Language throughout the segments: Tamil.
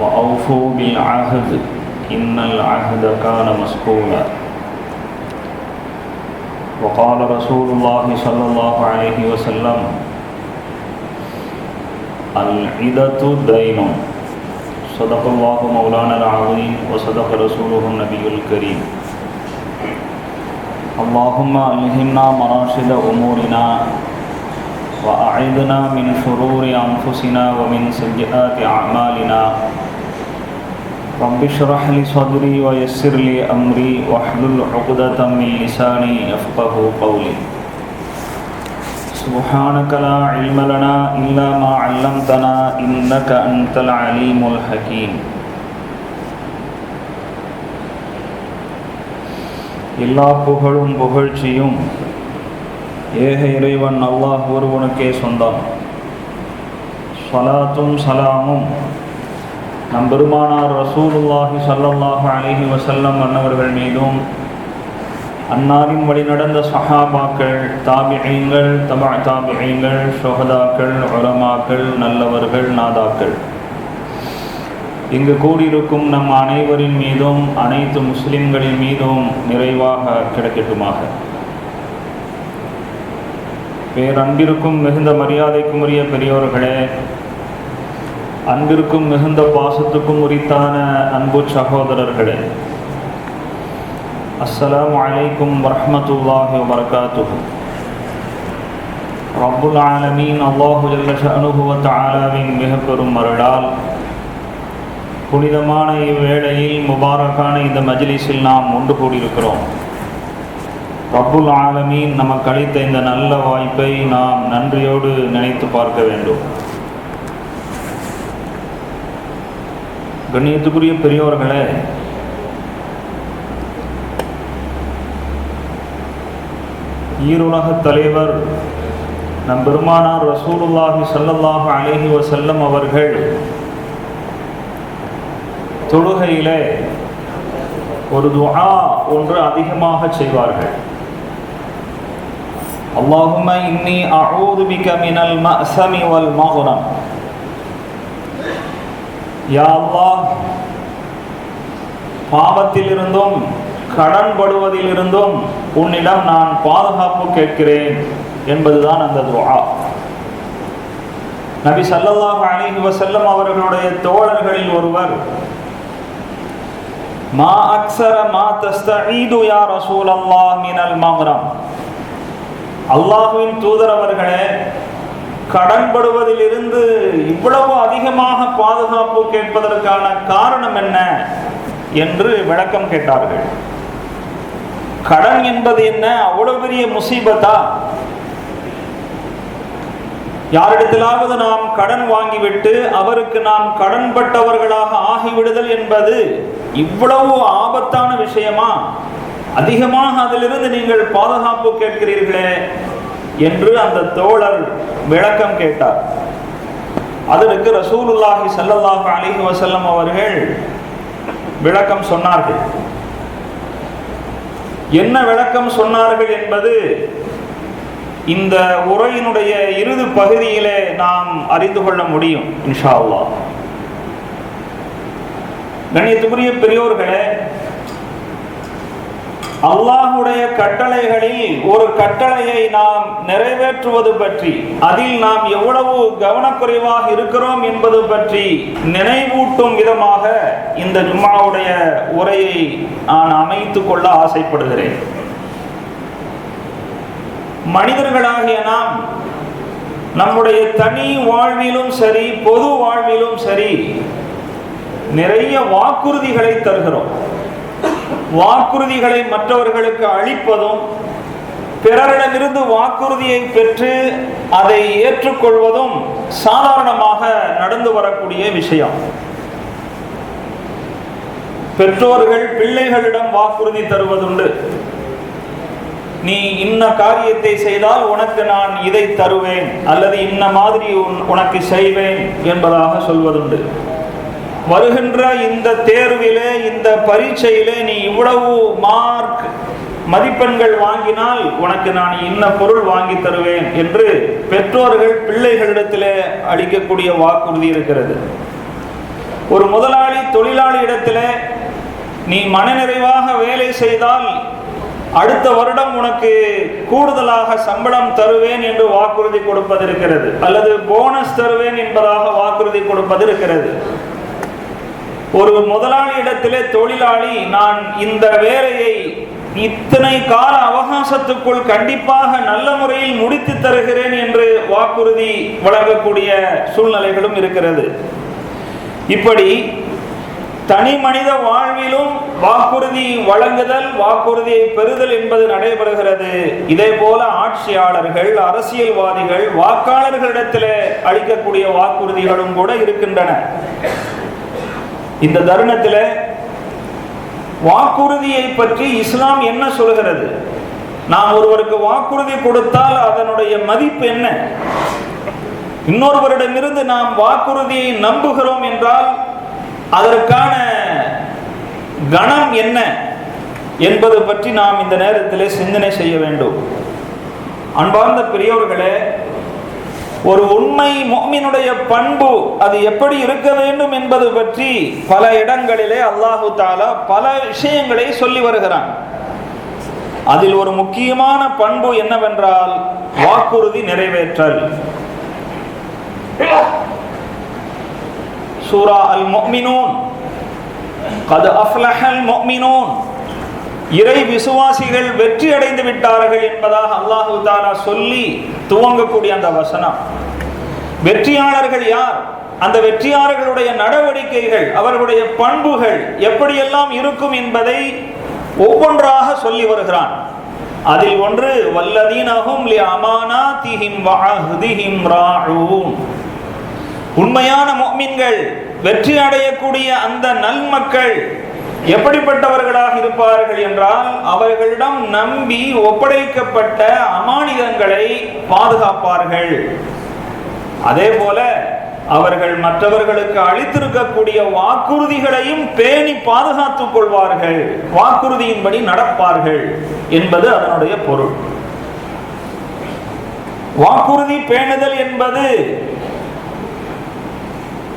وأوفوا بالعهد إن العهد كان مسؤولا. وقال رسول الله صلى الله عليه وسلم العدة دين. صدق الله مولانا العظيم وصدق رسوله النبي الكريم. اللهم ألهمنا مراشد أمورنا وأعذنا من شرور أنفسنا ومن سيئات أعمالنا. رب اشرح لي صدري ويسر لي أمري واحلل عقدة من لساني يفقه قولي سبحانك لا علم لنا إلا ما علمتنا إنك أنت العليم الحكيم எல்லா புகழும் புகழ்ச்சியும் ஏக இறைவன் அல்லாஹ் ஒருவனுக்கே சொந்தம் சலாத்தும் சலாமும் நம் பெருமானார் ரசூலுல்லாஹி சல்லாஹு அலைஹி வசல்லம் அன்னவர்கள் மீதும் அன்னாரின் வழி நடந்த சஹாபாக்கள் தாபிகைங்கள் தபா தாபிகைங்கள் ஷொஹதாக்கள் உரமாக்கள் நல்லவர்கள் நாதாக்கள். இங்கு கூடியிருக்கும் நம் அனைவரின் மீதும் அனைத்து முஸ்லிம்களின் மீதும் நிறைவாக கிடைக்கட்டுமாக. பேரன்பிற்கும் மிகுந்த மரியாதைக்குரிய உரிய பெரியோர்களே அன்பிற்கும் மிகுந்த பாசத்துக்கும் உரித்தான அன்பு சகோதரர்களே அஸ்லாம் அலைக்கும் வரமத்துல்லாஹி வரகாத்து ரப்புல் ஆலமீன் அல்லாஹு அனுபவத் ஆலாவின் மிக பெரும் அருளால் புனிதமான இவ்வேளையில் முபாரக்கான இந்த மஜ்லிஸில் நாம் ஒன்று கூடியிருக்கிறோம். ரப்புல் ஆலமீன் நமக்கு அளித்த இந்த நல்ல வாய்ப்பை நாம் நன்றியோடு நினைத்து பார்க்க வேண்டும். கண்ணியத்துக்குரிய பெரியோர்களே ஈருலக தலைவர் நம் பெருமானார் ரசூலுல்லாஹி ஸல்லல்லாஹு அலேஹி வசல்லம் அவர்கள் தொழுகையில ஒரு துஆ ஒன்று அதிகமாக செய்வார்கள். அல்லாஹும இன்னி அஊது பிக மினல் மஅஸமி வல் மக்ரம் யா பாவத்திலிருந்தும் கடன் படுவதிலிருந்தும் உன்னிடம் நான் பாதுகாப்பு கேட்கிறேன் என்பதுதான் அந்த துவா நபி ஸல்லல்லாஹு அலைஹி வசல்லம் அவர்களுடைய தோழர்களில் ஒருவர் மா அக்ஸர மா தஸ்தஈது யா ரசூலல்லாஹ் மினல் மக்ரம் அல்லாஹ்வின் தூதர் அவர்களே கடன்படுவதிலிருந்து இவ்வளவு அதிகமாக பாதுகாப்பு கேட்பதற்கான காரணம் என்ன என்று விளக்கம் கேட்டார்கள். கடன் என்பது என்ன? அவ்வளவு பெரிய முசீபத்தா? யாரிடத்திலாவது நாம் கடன் வாங்கிவிட்டு அவருக்கு நாம் கடன்பட்டவர்களாக ஆகிவிடுதல் என்பது இவ்வளவு ஆபத்தான விஷயமா? அதிகமாக அதிலிருந்து நீங்கள் பாதுகாப்பு கேட்கிறீர்களே என்று அந்த தோழர் விளக்கம் கேட்டார். அதற்கு ரசூலுல்லாஹி ஸல்லல்லாஹு அலிஹி வசல்லம் அவர்கள் விளக்கம் சொன்னார்கள். என்ன விளக்கம் சொன்னார்கள் என்பது இந்த உரையினுடைய இறுதி பகுதியிலே நாம் அறிந்து கொள்ள முடியும் இன்ஷா அல்லா கண்ணியத்துக்குரிய பெரியோர்களே அல்லாஹுடைய கட்டளைகளில் ஒரு கட்டளையை நாம் நிறைவேற்றுவது பற்றி அதில் நாம் எவ்வளவு கவனக்குறைவாக இருக்கிறோம் என்பது பற்றி நினைவூட்டும் விதமாக இந்த ஜும்மாவுடைய உரையை நான் அமைத்துக் கொள்ள ஆசைப்படுகிறேன். மனிதர்களாகிய நாம் நம்முடைய தனி வாழ்விலும் சரி பொது வாழ்விலும் சரி நிறைய வாக்குறுதிகளை தருகிறோம். வாக்குறுதிகளை மற்றவர்களுக்கு அளிப்பதும் பிறரிடமிருந்து வாக்குறுதியை பெற்று அதை ஏற்றுக்கொள்வதும் சாதாரணமாக நடந்து வரக்கூடிய விஷயம். பெற்றோர்கள் பிள்ளைகளிடம் வாக்குறுதி தருவதுண்டு. நீ இன்ன காரியத்தை செய்தால் உனக்கு நான் இதை தருவேன் அல்லது இன்ன மாதிரி உனக்கு செய்வேன் என்பதாக சொல்வதுண்டு. வருகின்ற இந்த தேர்விலே இந்த பரீட்சையிலே நீ இவ்வளவு மார்க் மதிப்பெண்கள் வாங்கினால் உனக்கு நான் இன்ன பொருள் வாங்கி தருவேன் என்று பெற்றோர்கள் பிள்ளைகளிடத்திலே அளிக்கக்கூடிய வாக்குறுதி இருக்கிறது. ஒரு முதலாளி தொழிலாளி இடத்திலே நீ மனநிறைவாக வேலை செய்தால் அடுத்த வருடம் உனக்கு கூடுதலாக சம்பளம் தருவேன் என்று வாக்குறுதி கொடுப்பது இருக்கிறது. அல்லது போனஸ் தருவேன் என்பதாக வாக்குறுதி கொடுப்பது இருக்கிறது. ஒரு முதலாளி இடத்திலே தொழிலாளி நான் இந்த வேலையை இத்தனை கால அவகாசத்துக்குள் கண்டிப்பாக நல்ல முறையில் முடித்து தருகிறேன் என்று வாக்குறுதி வழங்கக்கூடிய சூழ்நிலைகளும் இருக்கிறது. இப்படி தனி மனித வாழ்விலும் வாக்குறுதி வழங்குதல் வாக்குறுதியை பெறுதல் என்பது நடைபெறுகிறது. இதே போல ஆட்சியாளர்கள் அரசியல்வாதிகள் வாக்காளர்களிடத்தில் அளிக்கக்கூடிய வாக்குறுதிகளும் கூட இருக்கின்றன. இந்த தருணத்தில் வாக்குறுதியை பற்றி இஸ்லாம் என்ன சொல்கிறது நாம் ஒருவருக்கு வாக்குறுதி கொடுத்தால் அதனுடைய மதிப்பு என்ன? இன்னொருவரிடமிருந்து நாம் வாக்குறுதியை நம்புகிறோம் என்றால் அதற்கான கணம் என்ன என்பது பற்றி நாம் இந்த நேரத்தில் சிந்தனை செய்ய வேண்டும். அன்பார்ந்த பெரியவர்களே ஒரு உண்மை மோமினுடைய பண்பு அது எப்படி இருக்க வேண்டும் என்பது பற்றி பல இடங்களிலே அல்லாஹு தாலா பல விஷயங்களை சொல்லி வருகிறான். அதில் ஒரு முக்கியமான பண்பு என்னவென்றால் வாக்குறுதி நிறைவேற்றல். சூரா அல் மொமினூன் கது அஃப்லஹல் மொமினூன் இறை விசுவாசிகள் வெற்றி அடைந்து விட்டார்கள் என்பதாக அல்லாஹு தாலா சொல்லி துவங்கக்கூடிய அந்த வசனம். வெற்றியாளர்கள் யார்? அந்த வெற்றியாளர்களுடைய நடவடிக்கைகள் அவர்களுடைய பண்புகள் எப்படியெல்லாம் இருக்கும் என்பதை ஒவ்வொன்றாக சொல்லி வருகிறான். அதில் ஒன்று வல்லதீனகும் லி அமானாதிஹிம் வாஹுதிஹிம் ராஊன். உண்மையான முஃமின்கள் வெற்றி அடையக்கூடிய அந்த நல்மக்கள் எப்படிப்பட்டவர்களாக இருப்பார்கள் என்றால் அவர்களிடம் நம்பி ஒப்படைக்கப்பட்ட அமானிதங்களை பாதுகாப்பார்கள். அதே போல அவர்கள் மற்றவர்களுக்கு அளித்திருக்கக்கூடிய வாக்குறுதிகளையும் பேணி பாதுகாத்துக் கொள்வார்கள். வாக்குறுதியின்படி நடப்பார்கள் என்பது அதனுடைய பொருள். வாக்குறுதி பேணுதல் என்பது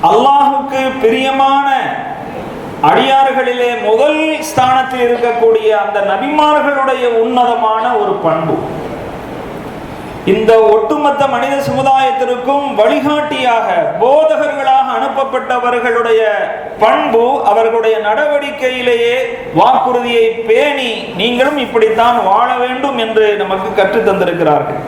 அல்லாஹுக்கு பிரியமான அடியார்களிலே முதல் ஸ்தானத்தில் இருக்கக்கூடிய அந்த நபிமார்களுடைய உன்னதமான ஒரு பண்பு. இந்த ஒட்டுமொத்த மனித சமுதாயத்திற்கும் வழிகாட்டியாக போதகர்களாக அனுப்பப்பட்டவர்களுடைய பண்பு அவர்களுடைய நடவடிக்கையிலேயே வாக்குறுதியை பேணி நீங்களும் இப்படித்தான் வாழ வேண்டும் என்று நமக்கு கற்றுத் தந்திருக்கிறார்கள்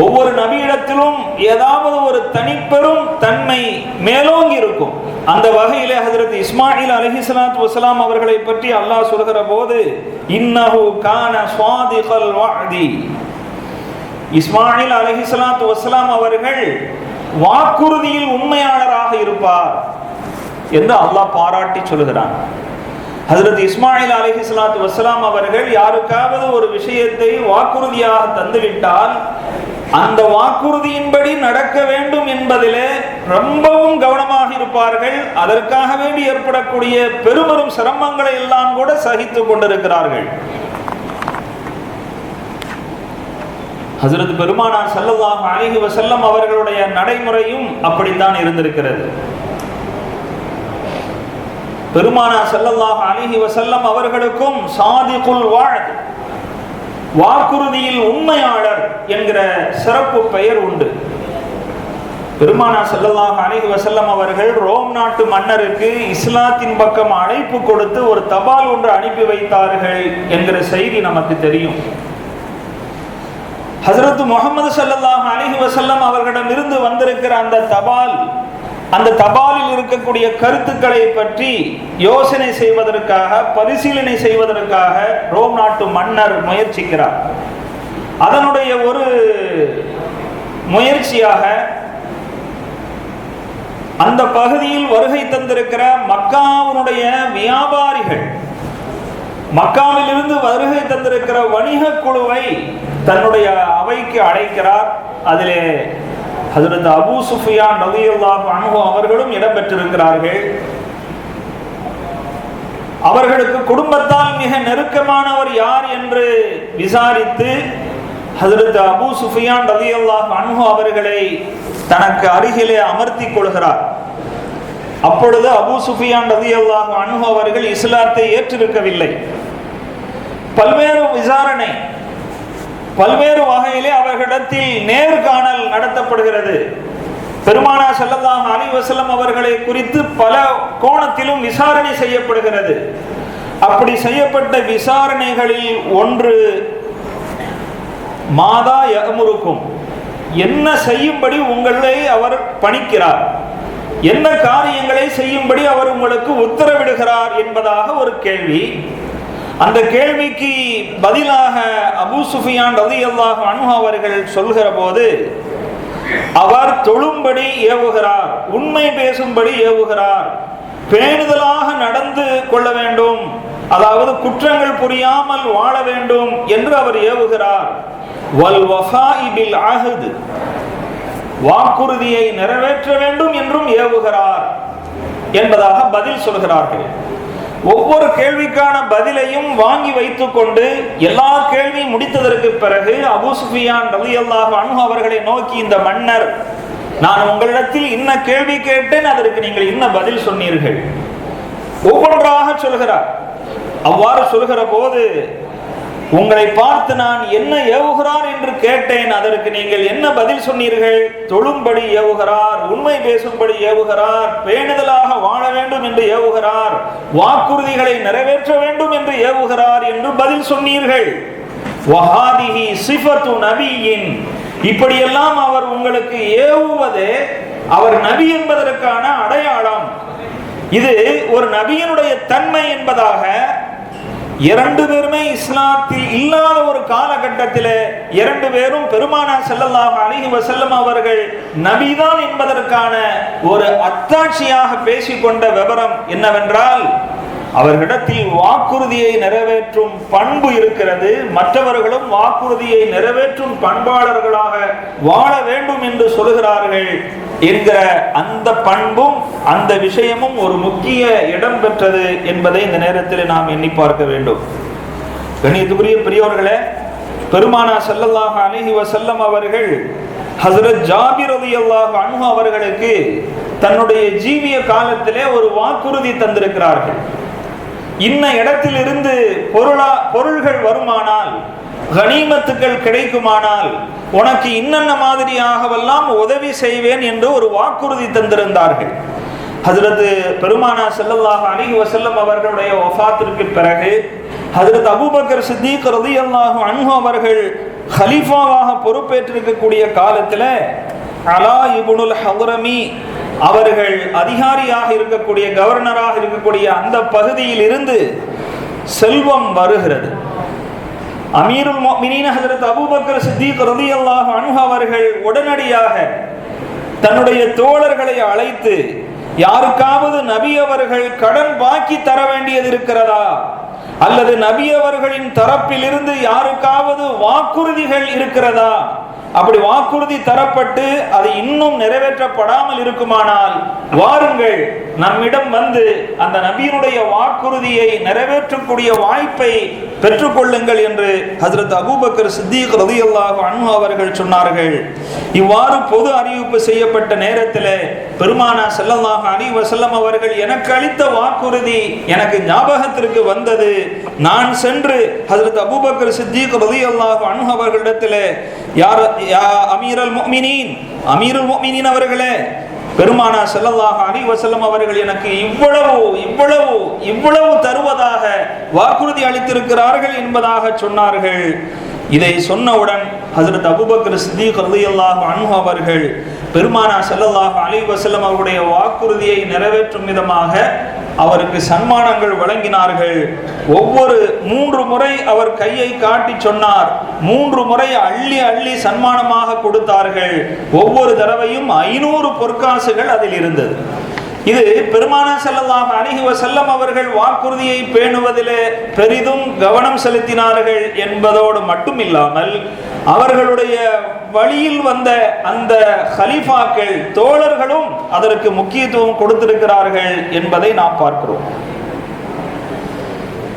ஒவ்வொரு நபியிடத்திலும் ஏதாவது ஒரு தனிப்பெரும் தன்மை மேலோங்கி இருக்கும். அந்த வகையிலே ஹசரத் இஸ்மாயில் அலஹிஸ்லாத் வசலாம் அவர்களை பற்றி அல்லாஹ் சொல்கிற போது இன்னஹு கான சுவாதிகல் வாதி இஸ்மாயில் அலஹிஸ்லாத் வசலாம் அவர்கள் வாக்குறுதியில் உண்மையாளராக இருப்பார் என்று அல்லாஹ் பாராட்டி சொல்கிறான். ஹசரத் இஸ்மாயில் அலஹி வசலாம் அவர்கள் யாருக்காவது ஒரு விஷயத்தை வாக்குறுதியாக தந்துவிட்டால் அந்த வாக்குறுதியின்படி நடக்க வேண்டும் என்பதிலே ரொம்பவும் கவனமாக இருப்பார்கள். அதற்காக வேண்டி ஏற்படக்கூடிய பெருமரும் சிரமங்களை எல்லாம் கூட சகித்துக் கொண்டிருக்கிறார்கள். ஹசரத் பெருமானார் செல்லதாக அழகி வசல்லம் அவர்களுடைய நடைமுறையும் அப்படித்தான் இருந்திருக்கிறது. பெருமானா ஸல்லல்லாஹு அழகி வசல்லம் அவர்களுக்கும் சாதிக்குள் வாழ் வாக்குறுதியில் உண்மையாளர் என்கிற சிறப்பு பெயர் உண்டு. பெருமானா ஸல்லல்லாஹு அலைஹி வசல்லம் அவர்கள் ரோம் நாட்டு மன்னருக்கு இஸ்லாத்தின் பக்கம் அழைப்பு கொடுத்து ஒரு தபால் ஒன்று அனுப்பி வைத்தார்கள் என்கிற செய்தி நமக்கு தெரியும். ஹசரத் முகமது சல்லாஹ் அலிஹி வசல்லம் அவர்களிடம் இருந்து வந்திருக்கிற அந்த தபால் அந்த தபாலில் இருக்கக்கூடிய கருத்துக்களை பற்றி யோசனை செய்வதற்காக பரிசீலனை செய்வதற்காக ரோம் நாட்டு மன்னர் முயற்சிக்கிறார். அதனுடைய ஒரு முயற்சியாக அந்த பகுதியில் வருகை தந்திருக்கிற மக்காவினுடைய வியாபாரிகள் மக்காவில் இருந்து வருகை தந்திருக்கிற வணிக குழுவை தன்னுடைய அவைக்கு அழைக்கிறார். அதிலே அதிலிருந்து அபு சுஃபியான் ரலியல்லாஹு அனுகு அவர்களும் இடம்பெற்றிருக்கிறார்கள். அவர்களுக்கு குடும்பத்தால் மிக நெருக்கமானவர் யார் என்று விசாரித்து ஹஜரத் அபு சுஃபியான் ரலியல்லாஹு அன்ஹு அவர்களை தனக்கு அருகிலே அமர்த்தி கொள்கிறார். அப்பொழுது அபு சுஃபியான் ரலியல்லாஹு அன்ஹு அவர்கள் இஸ்லாத்தை ஏற்றிருக்கவில்லை. பல்வேறு விசாரணை பல்வேறு வகையிலே அவர்களிடத்தில் நேர்காணல் நடத்தப்படுகிறது. பெருமானா செல்லதாக அலைஹி அவர்களை குறித்து பல கோணத்திலும் விசாரணை செய்யப்படுகிறது. அப்படி செய்யப்பட்ட விசாரணைகளில் ஒன்று மாதா யமுருக்கும் என்ன செய்யும்படி உங்களை அவர் பணிக்கிறார்? என்ன காரியங்களை செய்யும்படி அவர் உங்களுக்கு உத்தரவிடுகிறார்? என்பதாக ஒரு கேள்வி. அந்த கேள்விக்கு பதிலாக அபு சுஃபியான் வது அல்லாஹ் அனு அவர்கள் சொல்கிற போது அவர் தொழும்படி ஏவுகிறார் உண்மை பேசும்படி ஏவுகிறார் பேணுதலாக நடந்து கொள்ள வேண்டும் அதாவது குற்றங்கள் புரியாமல் வாழ வேண்டும் என்று அவர் ஏவுகிறார். வல் வஃபாஇ ஆகுது வாக்குறுதியை நிறைவேற்ற வேண்டும் என்றும் ஏவுகிறார் என்பதாக பதில் சொல்கிறார்கள். ஒவ்வொரு கேள்விக்கான பதிலையும் வாங்கி வைத்துக் கொண்டு எல்லா கேள்வியும் முடித்ததற்கு பிறகு அபூ சுஃபியான் அல்லாஹ் அன்ஹு அவர்களை நோக்கி இந்த மன்னர் நான் உங்களிடத்தில் இன்ன கேள்வி கேட்டேன் அதற்கு நீங்கள் இன்ன பதில் சொன்னீர்கள். ஒவ்வொன்றாக சொல்கிறார். அவ்வாறு சொல்கிற போது உங்களை பார்த்து நான் என்ன ஏவுகிறார் என்று கேட்டேன் அதற்கு நீங்கள் என்ன பதில் சொன்னீர்கள்? தொழும்படி ஏவுகிறார் உண்மை பேசும்படி ஏவுகிறார் பேணுதலாக வாழ வேண்டும் என்று ஏவுகிறார் வாக்குறுதிகளை நிறைவேற்ற வேண்டும் என்று ஏவுகிறார் என்று பதில் சொன்னீர்கள். நபியின். இப்படியெல்லாம் அவர் உங்களுக்கு ஏவுவது அவர் நபி என்பதற்கான அடையாளம். இது ஒரு நபியினுடைய தன்மை என்பதாக இரண்டு பேருமே இஸ்லாத்தில் இல்லாத ஒரு காலகட்டத்தில் இரண்டு பேரும் பெருமானா செல்லல்லாக அழகி வசல்லம் அவர்கள் நபிதான் என்பதற்கான ஒரு அத்தாட்சியாக பேசிக்கொண்ட விவரம் என்னவென்றால் அவர்களிடத்தில் வாக்குறுதியை நிறைவேற்றும் பண்பு இருக்கிறது. மற்றவர்களும் வாக்குறுதியை நிறைவேற்றும் பண்பாளர்களாக வாழ வேண்டும் என்று சொல்கிறார்கள். என்கிற அந்த பண்பும் அந்த விஷயமும் ஒரு முக்கிய இடம் பெற்றது என்பதை இந்த நேரத்தில் நாம் எண்ணி பார்க்க வேண்டும். கணியத்துக்குரிய பெரியவர்களே பெருமானா செல்லல்லாக அணுகி வசல்லம் அவர்கள் ஹசரத் ஜாபிர் அல்லாஹ் அணுகு அவர்களுக்கு தன்னுடைய ஜீவிய காலத்திலே ஒரு வாக்குறுதி தந்திருக்கிறார்கள். இன்ன இடத்திலிருந்து பொருளா பொருள்கள் வருமானால் கனிமத்துக்கள் கிடைக்குமானால் உனக்கு இன்னென்ன மாதிரியாகவெல்லாம் உதவி செய்வேன் என்று ஒரு வாக்குறுதி தந்திருந்தார்கள். ஹஜரத் பெருமானா ஸல்லல்லாஹு அலைஹி வசல்லம் அவர்களுடைய ஒஃபாத்திற்கு பிறகு ஹசரத் அபுபக்கர் சித்திக் ரலியல்லாஹு அன்ஹு அவர்கள் ஹலீஃபாவாக பொறுப்பேற்றிருக்கக்கூடிய காலத்தில் அலா இபுனுல் ஹவுரமி அவர்கள் அதிகாரியாக இருக்கக்கூடிய கவர்னராக இருக்கக்கூடிய அந்த பகுதியில் இருந்து செல்வம் வருகிறது. அமீருல் முஃமினீன் ஹஜரத் அபூபக்கர் சித்திக் அல்லாஹ் அனுஹ அவர்கள் உடனடியாக தன்னுடைய தோழர்களை அழைத்து யாருக்காவது நபி அவர்கள் கடன் பாக்கி தர வேண்டியது இருக்கிறதா? அல்லது நபி அவர்களின் தரப்பிலிருந்து யாருக்காவது வாக்குறுதிகள் இருக்கிறதா? அப்படி வாக்குறுதி தரப்பட்டு அது இன்னும் நிறைவேற்றப்படாமல் இருக்குமானால் வாருங்கள். நம்மிடம் வந்து அந்த நபியினுடைய வாக்குறுதியை நிறைவேற்றக்கூடிய வாய்ப்பை பெற்றுக்கொள்ளுங்கள் என்று ஹசரத் அபூபக்கர் சித்திக் ரலியல்லாஹு அன்பு அவர்கள் சொன்னார்கள். இவ்வாறு பொது அறிவிப்பு செய்யப்பட்ட நேரத்தில் பெருமானா செல்லமாக அலைஹி செல்லம் அவர்கள் எனக்கு அளித்த வாக்குறுதி எனக்கு ஞாபகத்திற்கு வந்தது. நான் சென்று ஹசரத் அபூபக்கர் சித்திக் ரலியல்லாஹு அன்பு அவர்களிடத்தில் யார் யா அமீரல் முஃமினீன் அமீரல் முஃமினீன் அவர்களே பெருமானா செல்லல்லாக அலைஹி அவர்கள் எனக்கு இவ்வளவு இவ்வளவு இவ்வளவு தருவதாக வாக்குறுதி அளித்திருக்கிறார்கள் என்பதாக சொன்னார்கள். இதை சொன்னவுடன் ஹசரத் அபுபக்கர் சித்திக் அல்லாஹ் அன்ஹு அவர்கள் பெருமானா செல்லல்லாஹ் அலி வசல்லம் அவருடைய வாக்குறுதியை நிறைவேற்றும் விதமாக அவருக்கு சன்மானங்கள் வழங்கினார்கள். ஒவ்வொரு மூன்று முறை அவர் கையை காட்டி சொன்னார். மூன்று முறை அள்ளி அள்ளி சன்மானமாக கொடுத்தார்கள். ஒவ்வொரு தடவையும் ஐநூறு பொற்காசுகள் அதில் இருந்தது. இது பெருமானா செல்லலாம் அணுகி செல்லம் அவர்கள் வாக்குறுதியை பேணுவதிலே பெரிதும் கவனம் செலுத்தினார்கள் என்பதோடு மட்டும் இல்லாமல் அவர்களுடைய வழியில் வந்த அந்த ஹலீஃபாக்கள் தோழர்களும் அதற்கு முக்கியத்துவம் கொடுத்திருக்கிறார்கள் என்பதை நாம் பார்க்கிறோம்.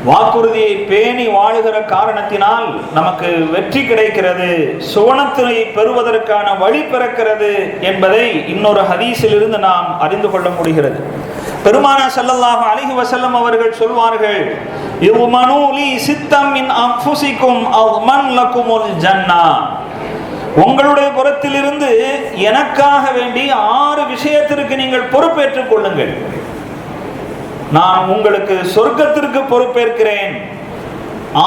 வாக்குறுதியை பேணி வாழுகிற காரணத்தினால் நமக்கு வெற்றி கிடைக்கிறது. சுவனத்தினை பெறுவதற்கான வழி பிறக்கிறது என்பதை இன்னொரு ஹதீஸில் இருந்து நாம் அறிந்து கொள்ள முடிகிறது. பெருமானா செல்லல்லாக அலைஹி வசல்லம் அவர்கள் சொல்வார்கள் இவ்மனு லி சித்தம் மின் லக்குமுல் ஜன்னா. உங்களுடைய புறத்திலிருந்து எனக்காக வேண்டி ஆறு விஷயத்திற்கு நீங்கள் பொறுப்பேற்றுக் கொள்ளுங்கள். நான் உங்களுக்கு சொர்க்கத்திற்கு பொறுப்பேற்கிறேன்.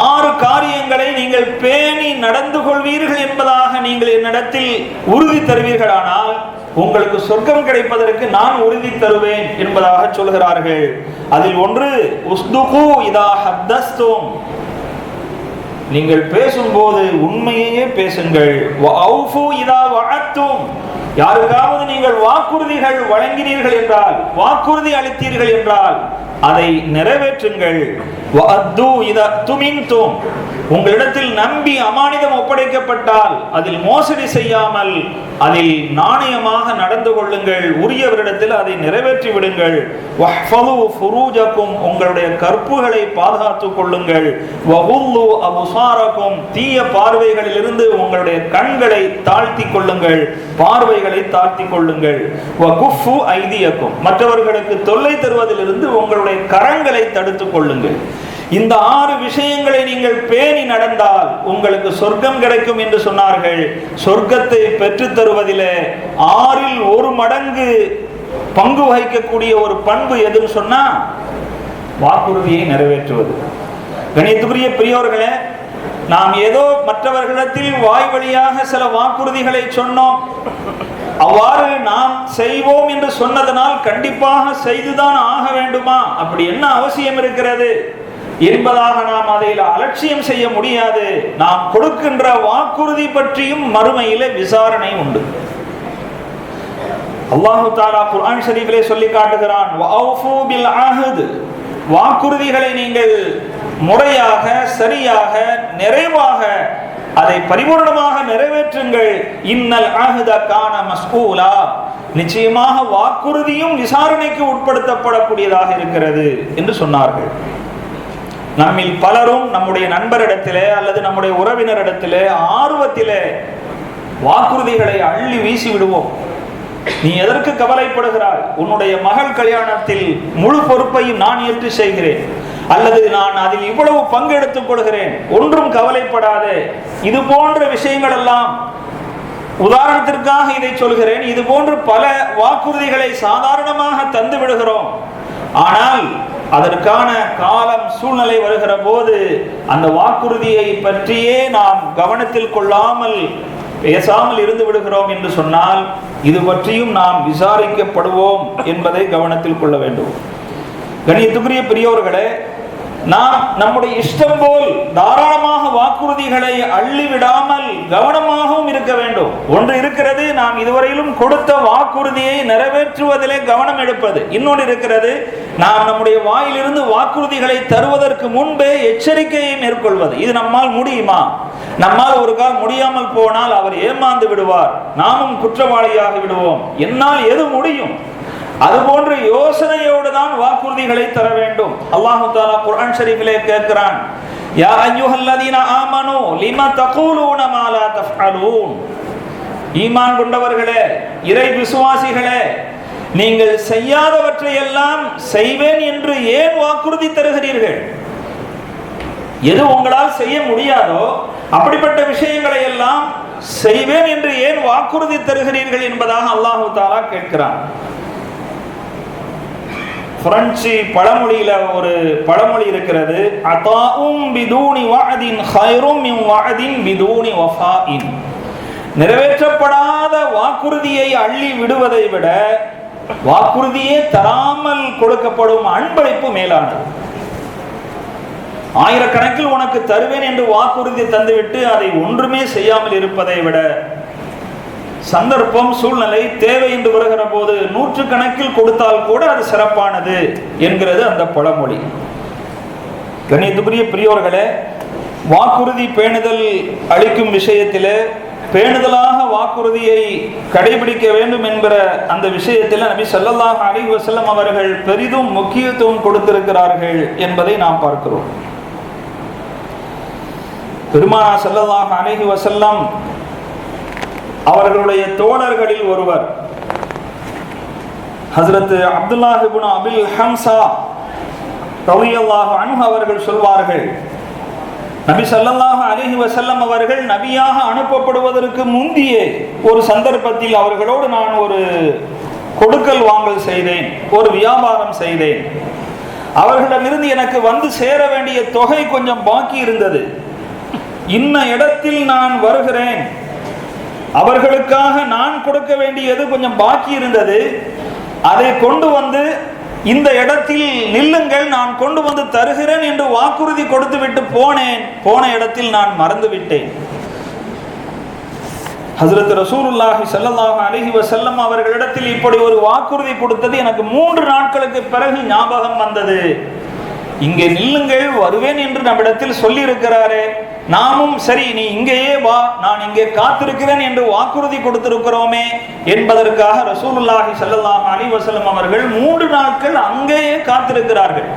ஆறு காரியங்களை நீங்கள் பேணி நடந்து கொள்வீர்கள் என்பதாக நீங்கள் என்னிடத்தில் உறுதி தருவீர்களானால் உங்களுக்கு சொர்க்கம் கிடைப்பதற்கு நான் உறுதி தருவேன் என்பதாக சொல்கிறார்கள். அதில் ஒன்று உஸ்துகு இதா நீங்கள் பேசும்போது உண்மையையே பேசுங்கள். இதா வஅத்தும். யாருக்காவது நீங்கள் வாக்குறுதிகள் வழங்கினீர்கள் என்றால் வாக்குறுதி அளித்தீர்கள் என்றால் அதை நிறைவேற்றுங்கள். உங்களிடத்தில் நம்பி அமானிதம் ஒப்படைக்கப்பட்டால் அதில் மோசடி செய்யாமல் அதில் நாணயமாக நடந்து கொள்ளுங்கள். உரியவரிடத்தில் அதை நிறைவேற்றி விடுங்கள். உங்களுடைய கற்புகளை பாதுகாத்துக் கொள்ளுங்கள். வஹுல்லு அபுசாரக்கும் தீய பார்வைகளிலிருந்து உங்களுடைய கண்களை தாழ்த்தி கொள்ளுங்கள். பார்வைகளை தாழ்த்தி கொள்ளுங்கள். வகுஃபு மற்றவர்களுக்கு தொல்லை தருவதிலிருந்து உங்களுடைய கரங்களை தடுத்துக் கொள்ளுங்கள். இந்த ஆறு விஷயங்களை நீங்கள் பேணி நடந்தால் உங்களுக்கு சொர்க்கம் கிடைக்கும் என்று சொன்னார்கள். சொர்க்கத்தை பெற்றுத்தருவதிலே ஆறில் ஒரு மடங்கு பங்கு வகிக்கக்கூடிய ஒரு பண்பு எதுன்னு சொன்னா வாக்குறுதியை நிறைவேற்றுவது. கணித்துக்குரிய பெரியோர்களே நாம் ஏதோ மற்றவர்களிடத்தில் வாய் வழியாக சில வாக்குறுதிகளை சொன்னோம். அவ்வாறு நாம் செய்வோம் என்று சொன்னதனால் கண்டிப்பாக செய்துதான் ஆக வேண்டுமா? அப்படி என்ன அவசியம் இருக்கிறது? என்பதாக நாம் அதை அலட்சியம் செய்ய முடியாது. நாம் கொடுக்கின்ற வாக்குறுதி பற்றியும் மறுமையில விசாரணை உண்டு. அல்லாஹு தாலா குர்ஆன் ஷரீஃபிலே சொல்லி காட்டுகிறான் வாக்குறுதிகளை நீங்கள் முறையாக சரியாக நிறைவாக அதை பரிபூர்ணமாக நிறைவேற்றுங்கள். இன்னல் அஹ்த கான மஸ்கூலா. நிச்சயமாக வாக்குறுதியும் விசாரணைக்கு உட்படுத்தப்படக்கூடியதாக இருக்கிறது என்று சொன்னார்கள். நம்மில் பலரும் நம்முடைய நண்பரிடத்திலே அல்லது நம்முடைய உறவினரிடத்திலே ஆர்வத்திலே வாக்குறுதிகளை அள்ளி வீசி விடுவோம் நீ எதற்கு கவலைப்படுகிறாய்? உன்னுடைய மகள் கல்யாணத்தில் முழு பொறுப்பையும் நான் ஏற்று செய்கிறேன். அல்லது நான் அதில் இவ்வளவு பங்கெடுத்துக் கொள்கிறேன். ஒன்றும் கவலைப்படாதே. இது போன்ற விஷயங்கள் எல்லாம் உதாரணத்திற்காக இதை சொல்கிறேன். இது போன்று பல வாக்குறுதிகளை சாதாரணமாக தந்து விடுகிறோம். ஆனால் அதற்கான காலம் சூழ்நிலை வருகிற போது அந்த வாக்குறுதியை பற்றியே நாம் கவனத்தில் கொள்ளாமல் பேசாமல் இருந்து விடுகிறோம் என்று சொன்னால் இது பற்றியும் நாம் விசாரிக்கப்படுவோம் என்பதை கவனத்தில் கொள்ள வேண்டும். கணியத்துக்குரிய பெரியவர்களே நாம் நம்முடைய இஷ்டம் போல் தாராளமாக வாக்குறுதிகளை அள்ளிவிடாமல் கவனமாகவும் இருக்க வேண்டும். ஒன்று இருக்கிறது நாம் இதுவரையிலும் கொடுத்த வாக்குறுதியை நிறைவேற்றுவதிலே கவனம் எடுப்பது. இன்னொன்று இருக்கிறது நாம் நம்முடைய வாயிலிருந்து வாக்குறுதிகளை தருவதற்கு முன்பே எச்சரிக்கையை மேற்கொள்வது. இது நம்மால் முடியுமா? நம்மால் ஒரு கால் முடியாமல் போனால் அவர் ஏமாந்து விடுவார். நாமும் குற்றவாளியாகி விடுவோம். என்னால் எது முடியும்? அதுபோன்ற யோசனையோடு தான் வாக்குறுதிகளை தர வேண்டும். அல்லாஹு தாலா குரான் ஷரீஃபிலே கேட்கிறான் யா ஐயுஹல்லதீன ஆமனு லிம தகூலூன மாலா தஃஅலூன்? ஈமான் கொண்டவர்களே இறை விசுவாசிகளே நீங்கள் செய்யாதவற்றை எல்லாம் செய்வேன் என்று ஏன் வாக்குறுதி தருகிறீர்கள்? எது உங்களால் செய்ய முடியாதோ அப்படிப்பட்ட விஷயங்களை எல்லாம் செய்வேன் என்று ஏன் வாக்குறுதி தருகிறீர்கள் என்பதாக அல்லாஹு தாலா கேட்கிறான். பிரெஞ்சு பழமொழியில ஒரு பழமொழி இருக்கிறது. அதாவும் பிதூனி வாதின் ஹைரும் வாதின் வஅதின் பிதூனி வஃபாஇன். நிறைவேற்றப்படாத வாக்குறுதியை அள்ளி விடுவதை விட வாக்குறுதியே தராமல் கொடுக்கப்படும் அன்பளிப்பு மேலானது. ஆயிரக்கணக்கில் உனக்கு தருவேன் என்று வாக்குறுதி தந்துவிட்டு அதை ஒன்றுமே செய்யாமல் இருப்பதை விட சந்தர்ப்பம் சூழ்நிலை தேவை என்று வருகிற போது நூற்று கணக்கில் கொடுத்தால் கூட அது சிறப்பானது என்கிறது அந்த பழமொழி. கணியத்துக்குரிய பெரியோர்களே வாக்குறுதி பேணுதல் அளிக்கும் விஷயத்திலே பேணுதலாக வாக்குறுதியை கடைபிடிக்க வேண்டும் என்கிற அந்த விஷயத்தில் நபி ஸல்லல்லாஹு அலைஹி செல்லம் அவர்கள் பெரிதும் முக்கியத்துவம் கொடுத்திருக்கிறார்கள் என்பதை நாம் பார்க்கிறோம். பெருமானா செல்லதாக அலைஹி வசல்லம் அவர்களுடைய தோழர்களில் ஒருவர். ஹசரத் அப்துல்லாஹ் அபில் ஹம்சா ரலியல்லாஹு அன்ஹு அவர்கள் சொல்வார்கள் நபி ஸல்லல்லாஹு அலிஹி வசல்லம் அவர்கள் நபியாக அனுப்பப்படுவதற்கு முந்திய ஒரு சந்தர்ப்பத்தில் அவர்களோடு நான் ஒரு கொடுக்கல் வாங்கல் செய்தேன் ஒரு வியாபாரம் செய்தேன். அவர்களிடமிருந்து எனக்கு வந்து சேர வேண்டிய தொகை கொஞ்சம் பாக்கி இருந்தது. இன்ன இடத்தில் நான் வருகிறேன். அவர்களுக்காக நான் கொடுக்க வேண்டியது கொஞ்சம் பாக்கி இருந்தது. அதை கொண்டு வந்து இந்த இடத்தில் நில்லுங்கள் நான் கொண்டு வந்து தருகிறேன் என்று வாக்குறுதி கொடுத்து விட்டு போனேன். போன இடத்தில் நான் மறந்து விட்டேன் ஹசரத் ரசூலுல்லாஹி ஸல்லல்லாஹு அலைஹி வஸல்லம் அவர்களிடத்தில் இப்படி ஒரு வாக்குறுதி கொடுத்தது எனக்கு மூன்று நாட்களுக்கு பிறகு ஞாபகம் வந்தது. இங்கே நில்லுங்கள் வருவேன் என்று நம்மிடத்தில் சொல்லி இருக்கிறாரே நாமும் சரி நீ இங்கேயே வா நான் இங்கே காத்திருக்கிறேன் என்று வாக்குறுதி கொடுத்திருக்கிறோமே என்பதற்காக ரசூலுல்லாஹி ஸல்லல்லாஹு அலிவசலம் அவர்கள் மூன்று நாட்கள் அங்கேயே காத்திருக்கிறார்கள்.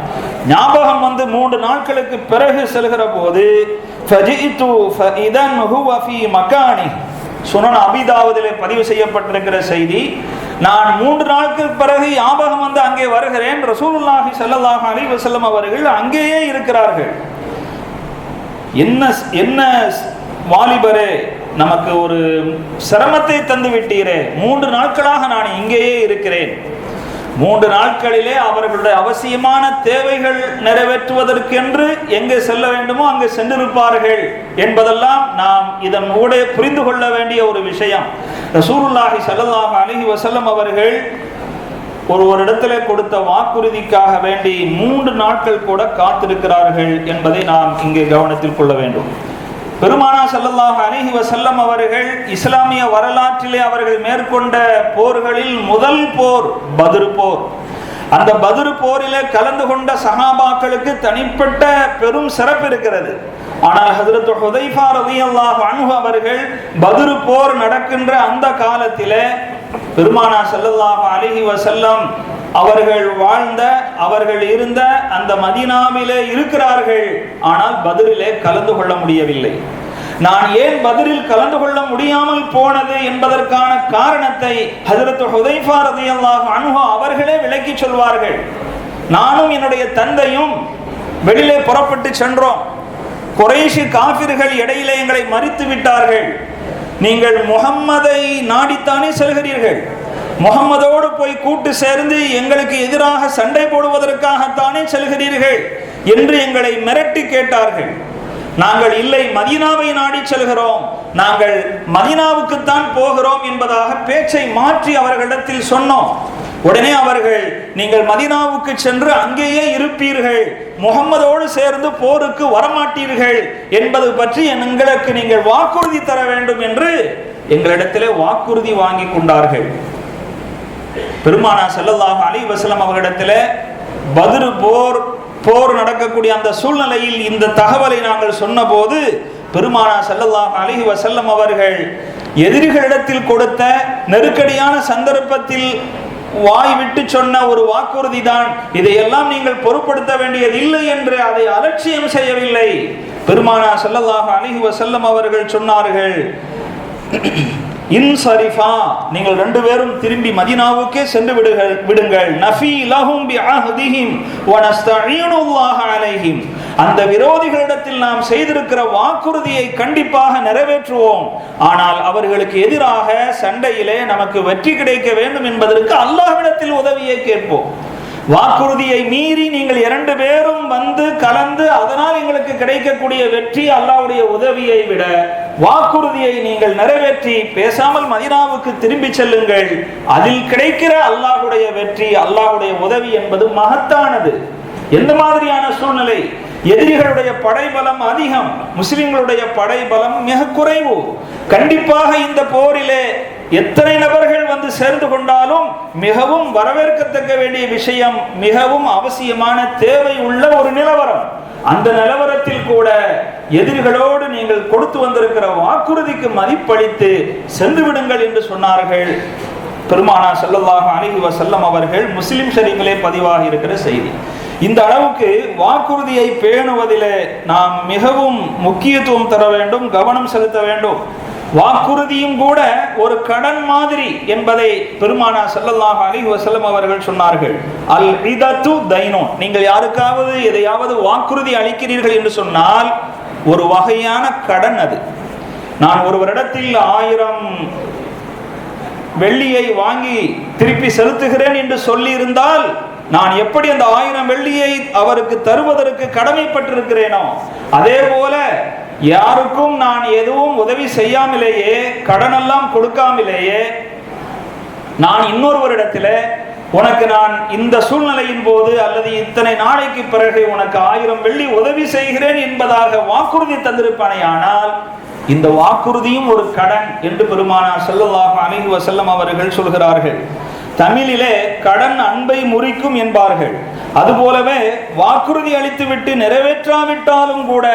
ஞாபகம் வந்து மூன்று நாட்களுக்கு பிறகு செல்கிற போது சுனன் அபிதாவதிலே பதிவு செய்யப்பட்டிருக்கிற செய்தி நான் மூன்று நாளுக்கு பிறகு ஞாபகம் வந்து அங்கே வருகிறேன். ரசூலுல்லாஹி சல்லாஹ் அலி வசல்லம் அவர்கள் அங்கேயே இருக்கிறார்கள். என்ன என்ன வாலிபரே நமக்கு ஒரு சிரமத்தை தந்து விட்டீரே மூன்று நாட்களாக நான் இங்கேயே இருக்கிறேன். மூன்று நாட்களிலே அவர்களுடைய அவசியமான தேவைகள் நிறைவேற்றுவதற்கென்று எங்கே செல்ல வேண்டுமோ அங்கே சென்றிருப்பார்கள் என்பதெல்லாம் நாம் இதன் ஊடே புரிந்து கொள்ள வேண்டிய ஒரு விஷயம். ரசூலுல்லாஹி ஸல்லல்லாஹு அணுகி வசல்லம் அவர்கள் ஒரு ஒரு இடத்துல கொடுத்த வாக்குறுதிக்காக வேண்டி மூன்று நாட்கள் கூட காத்திருக்கிறார்கள் என்பதை நாம் இங்கே கவனத்தில் கொள்ள வேண்டும். பெருமானா ஸல்லல்லாஹு அலைஹி வசல்லம் அவர்கள் இஸ்லாமிய வரலாற்றிலே அவர்கள் மேற்கொண்ட போர்களில் முதல் போர் பதிரு போர். அந்த பதிரு போரிலே கலந்து கொண்ட சஹாபாக்களுக்கு தனிப்பட்ட பெரும் சிறப்பு இருக்கிறது. ஆனால் ஹசரத் ஹுதைஃபா ரலியல்லாஹு அன்ஹு அவர்கள் பதிரு போர் நடக்கின்ற அந்த காலத்திலே பெருமானா ஸல்லல்லாஹு அலைஹி வசல்லம் அவர்கள் வாழ்ந்த அவர்கள் இருந்த அந்த மதினாவிலே இருக்கிறார்கள். ஆனால் பதிலிலே கலந்து கொள்ள முடியவில்லை. நான் ஏன் பதிலில் கலந்து கொள்ள முடியாமல் போனது என்பதற்கான காரணத்தை ஹஜரத் ஹுதைஃபா ரலியல்லாஹு அவர்களே விளக்கி சொல்வார்கள். நானும் என்னுடைய தந்தையும் வெளியிலே புறப்பட்டு சென்றோம். குறைஷி காபிர்கள் இடையிலே எங்களை மறித்து விட்டார்கள். நீங்கள் முகம்மதை நாடித்தானே செல்கிறீர்கள். முகம்மதோடு போய் கூட்டு சேர்ந்து எங்களுக்கு எதிராக சண்டை போடுவதற்காகத்தானே செல்கிறீர்கள் என்று எங்களை மிரட்டி கேட்டார்கள். நாங்கள் இல்லை மதீனாவை நாடி செல்கிறோம். நாங்கள் மதீனாவுக்குத்தான் போகிறோம் என்பதாக பேச்சை மாற்றி அவர்களிடத்தில் சொன்னோம். உடனே அவர்கள் நீங்கள் மதீனாவுக்கு சென்று அங்கேயே இருப்பீர்கள். முகம்மதோடு சேர்ந்து போருக்கு வரமாட்டீர்கள் என்பது பற்றி எங்களுக்கு நீங்கள் வாக்குறுதி தர வேண்டும் என்று எங்களிடத்திலே வாக்குறுதி வாங்கி கொண்டார்கள். பெருமானா ஸல்லல்லாஹு அலி வசலம் அவர்களிடத்தில் பதிரு போர் போர் நடக்கக்கூடிய அந்த சூழ்நிலையில் இந்த தகவலை நாங்கள் சொன்னபோது பெருமானா செல்லல்லாஹ் அலி வசல்லம் அவர்கள் எதிரிகளிடத்தில் கொடுத்த நெருக்கடியான சந்தர்ப்பத்தில் வாய் விட்டு சொன்ன ஒரு வாக்குறுதி தான் இதையெல்லாம் நீங்கள் பொருட்படுத்த வேண்டியதில்லை என்று அதை அலட்சியம் செய்யவில்லை. பெருமானா ஸல்லல்லாஹு அலைஹி வசல்லம் அவர்கள் சொன்னார்கள். இன்சரிஃபா. நீங்கள் ரெண்டு பேரும் திரும்பி மதீனாவுக்கே சென்று விடுங்கள் விடுங்கள். நஃபி லஹும் பி அஹதிஹிம் வ நஸ்தஈனுல்லாஹ அலைஹிம். அந்த விரோதிகளிடத்தில் நாம் செய்திருக்கிற வாக்குறுதியை கண்டிப்பாக நிறைவேற்றுவோம். ஆனால் அவர்களுக்கு எதிராக சண்டையிலே நமக்கு வெற்றி கிடைக்க வேண்டும் என்பதற்கு அல்லாஹ்விடத்தில் உதவியை கேட்போம். வாக்குறுதியை மீறி நீங்கள் இரண்டு பேரும் வந்து கலந்து அதனால் எங்களுக்கு கிடைக்கக்கூடிய வெற்றி அல்லாவுடைய உதவியை விட வாக்குறுதியை நீங்கள் நிறைவேற்றி பேசாமல் மதினாவுக்கு திரும்பி செல்லுங்கள். அதில் கிடைக்கிற அல்லாஹுடைய வெற்றி அல்லாஹுடைய உதவி என்பது மகத்தானது. எந்த மாதிரியான சூழ்நிலை? எதிரிகளுடைய படைபலம் அதிகம் முஸ்லிம்களுடைய படைபலம் மிக குறைவு. கண்டிப்பாக இந்த போரிலே எத்தனை நபர்கள் வந்து சேர்ந்து கொண்டாலும் மிகவும் வரவேற்கத்தக்க வேண்டிய விஷயம் மிகவும் அவசியமான தேவை உள்ள ஒரு நிலவரம். அந்த நிலவரத்தில் கூட எதிரிகளோடு நீங்கள் கொடுத்து வந்திருக்கிற வாக்குறுதிக்கு மதிப்பளித்து சென்று விடுங்கள் என்று சொன்னார்கள். பெருமானா செல்லல்லாக அணுகி வசல்லம் அவர்கள் முஸ்லிம் ஷரீஃபிலே பதிவாகி இருக்கிற செய்தி. இந்த அளவுக்கு வாக்குறுதியை பேணுவதிலே நாம் மிகவும் முக்கியத்துவம் தர வேண்டும் கவனம் செலுத்த வேண்டும். வாக்குறுதியும் கூட ஒரு கடன் மாதிரி என்பதை பெருமானா செல்லல்லாக அலி வசலம் அவர்கள் சொன்னார்கள். அல் இதத்து தைனோ நீங்கள் யாருக்காவது எதையாவது வாக்குறுதி அளிக்கிறீர்கள் என்று சொன்னால் ஒரு வகையான கடன் அது. நான் ஒருவரிடத்தில் ஆயிரம் வெள்ளியை வாங்கி திருப்பி செலுத்துகிறேன் என்று சொல்லி இருந்தால் நான் எப்படி அந்த ஆயிரம் வெள்ளியை அவருக்கு தருவதற்கு கடமைப்பட்டிருக்கிறேனோ அதே போல யாருக்கும் நான் எதுவும் உதவி செய்யாமலேயே கடனெல்லாம் கொடுக்காமலேயே நான் இன்னொருவரிடத்துல உனக்கு நான் இந்த சூழ்நிலையின் போது அல்லது இத்தனை நாளைக்கு பிறகு உனக்கு ஆயிரம் வெள்ளி உதவி செய்கிறேன் என்பதாக வாக்குறுதி தந்திருப்பானே ஆனால் இந்த வாக்குறுதியும் ஒரு கடன் என்று பெருமானார் செல்லதாக அணிகு செல்லம் அவர்கள் சொல்கிறார்கள். தமிழிலே கடன் அன்பை முறிக்கும் என்பார்கள். அதுபோலவே வாக்குறுதி அளித்துவிட்டு நிறைவேற்றாவிட்டாலும் கூட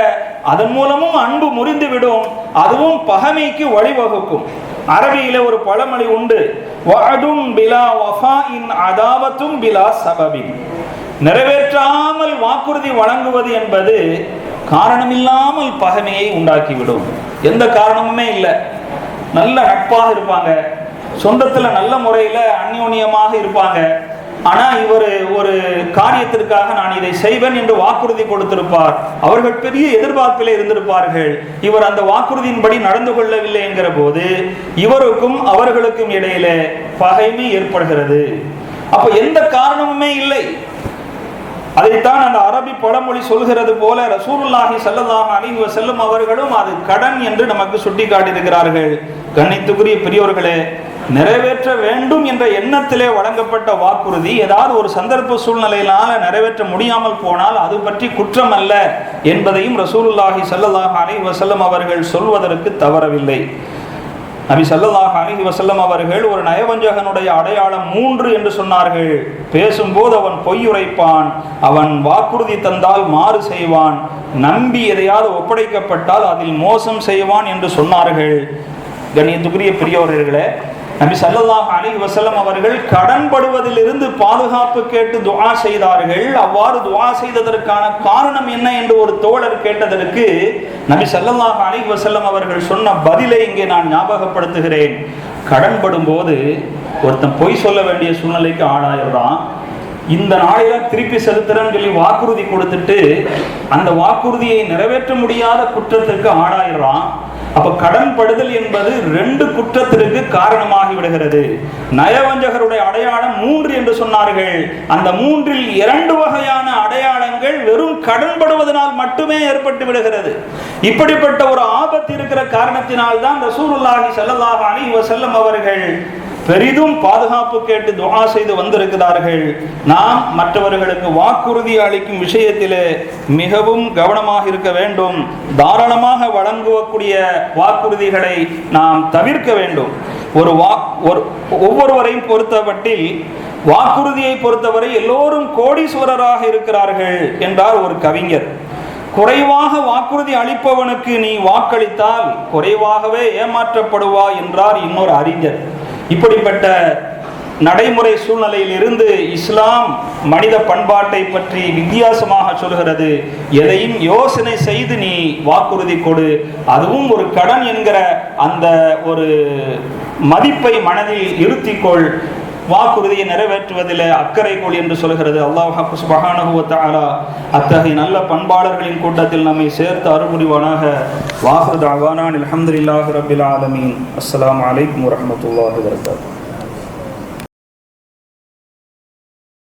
அதன் மூலமும் அன்பு முறிந்துவிடும். அதுவும் பகமைக்கு வழிவகுக்கும். அரபியில ஒரு பழமொழி உண்டு. வாடும் பிலா வஃபா இன் அதாவத்தும் பிலா சபபின் நிறைவேற்றாமல் வாக்குறுதி வழங்குவது என்பது காரணமில்லாமல் பகைமையை உண்டாக்கிவிடும். எந்த காரணமுமே இல்லை. நல்ல நட்பாக இருப்பாங்க. சொந்தத்தில் நல்ல முறையில் அந்யோன்யமாக இருப்பாங்க. ஆனால் இவர் ஒரு காரியத்திற்காக நான் இதை செய்வேன் என்று வாக்குறுதி கொடுத்திருப்பார். அவர்கள் பெரிய எதிர்பார்ப்பில் இருந்திருப்பார்கள். இவர் அந்த வாக்குறுதியின்படி நடந்து கொள்ளவில்லை என்கிற போது இவருக்கும் அவர்களுக்கும் இடையில பகைமை ஏற்படுகிறது. அப்ப எந்த காரணமுமே இல்லை. அதைத்தான் அந்த அரபி பழமொழி சொல்கிறது போல ரசூலுல்லாஹி சல்லல்லாஹு அலைஹி செல்லும் அவர்களும் அது கடன் என்று நமக்கு சுட்டி காட்டியிருக்கிறார்கள் கண்ணித்துக்குரிய பெரியோர்களே நிறைவேற்ற வேண்டும் என்ற எண்ணத்திலே வழங்கப்பட்ட வாக்குறுதி ஏதாவது ஒரு சந்தர்ப்ப சூழ்நிலையினால நிறைவேற்ற முடியாமல் போனால் அது பற்றி குற்றம் அல்ல என்பதையும் ரசூலுல்லாஹி சல்லல்லாஹு அலி வசல்லம் அவர்கள் சொல்வதற்கு தவறவில்லை. நபி சல்லல்லாஹ் அலி வசல்லம் அவர்கள் ஒரு நயவஞ்சகனுடைய அடையாளம் மூன்று என்று சொன்னார்கள். பேசும்போது அவன் பொய் உரைப்பான் அவன் வாக்குறுதி தந்தால் மாறு செய்வான் நம்பி எதையாவது ஒப்படைக்கப்பட்டால் அதில் மோசம் செய்வான் என்று சொன்னார்கள். கண்ணியத்துக்குரிய பெரியவர்களே நபி சல்லல்லாஹ் அலி வசல்லம் அவர்கள் கடன்படுவதிலிருந்து பாதுகாப்பு கேட்டு துவா செய்தார்கள். அவ்வாறு துவா செய்ததற்கான காரணம் என்ன என்று ஒரு தோழர் கேட்டதற்கு நபி சல்லாஹ் அலி வசல்லம் அவர்கள் சொன்ன பதிலை இங்கே நான் ஞாபகப்படுத்துகிறேன். கடன்படும் போது ஒருத்தன் பொய் சொல்ல வேண்டிய சூழ்நிலைக்கு ஆளாயிடுறான். இந்த நாளையில திருப்பி செலுத்துறேன்னு சொல்லி வாக்குறுதி கொடுத்துட்டு அந்த வாக்குறுதியை நிறைவேற்ற முடியாத குற்றத்திற்கு ஆளாயிடுறான். அப்ப கடன் படுதல் என்பது ரெண்டு குற்றத்திற்கு காரணமாகி விடுகிறது. நயவஞ்சகருடைய அடையாளம் மூன்று என்று சொன்னார்கள். அந்த மூன்றில் இரண்டு வகையான அடையாளங்கள் வெறும் கடன்படுவதனால் மட்டுமே ஏற்பட்டு விடுகிறது. இப்படிப்பட்ட ஒரு ஆபத்து இருக்கிற காரணத்தினால் தான் ரசூலுல்லாஹி ஸல்லல்லாஹு அலைஹி வஸல்லம் அவர்கள் பெரிதும் பாதுகாப்பு கேட்டு துவா செய்து வந்திருக்கிறார்கள். நாம் மற்றவர்களுக்கு வாக்குறுதி அளிக்கும் விஷயத்திலே மிகவும் கவனமாக இருக்க வேண்டும். தாராளமாக வழங்கக்கூடிய வாக்குறுதிகளை நாம் தவிர்க்க வேண்டும். ஒரு வா ஒரு ஒவ்வொருவரையும் பொறுத்தவட்டில் வாக்குறுதியை பொறுத்தவரை எல்லோரும் கோடீஸ்வரராக இருக்கிறார்கள் என்றார் ஒரு கவிஞர். குறைவாக வாக்குறுதி அளிப்பவனுக்கு நீ வாக்களித்தால் குறைவாகவே ஏமாற்றப்படுவா என்றார் இன்னொரு அறிஞர். இப்படிப்பட்ட நடைமுறை சூழ்நிலையில் இருந்து இஸ்லாம் மனித பண்பாட்டை பற்றி வித்தியாசமாக சொல்கிறது எதையும் யோசனை செய்து நீ வாக்குறுதி கொடு. அதுவும் ஒரு கடன் என்கிற அந்த ஒரு மதிப்பை மனதில் இருத்திக்கொள். வாக்குறுதியை நிறைவேற்றுவதில் அக்கறை கொள் என்று சொல்கிறது. அல்லாஹ் சுபஹானஹுவத்தாலா அத்தகைய நல்ல பண்பாளர்களின் கூட்டத்தில் நம்மை சேர்த்து அருள்புரிவானாக. வாஹுர் தாவானான் அலமதுல்லாஹி ரபில் ஆலமீன். அஸ்லாம் வலைக்கம் வரஹமத்துல்லாஹி வரகாத்து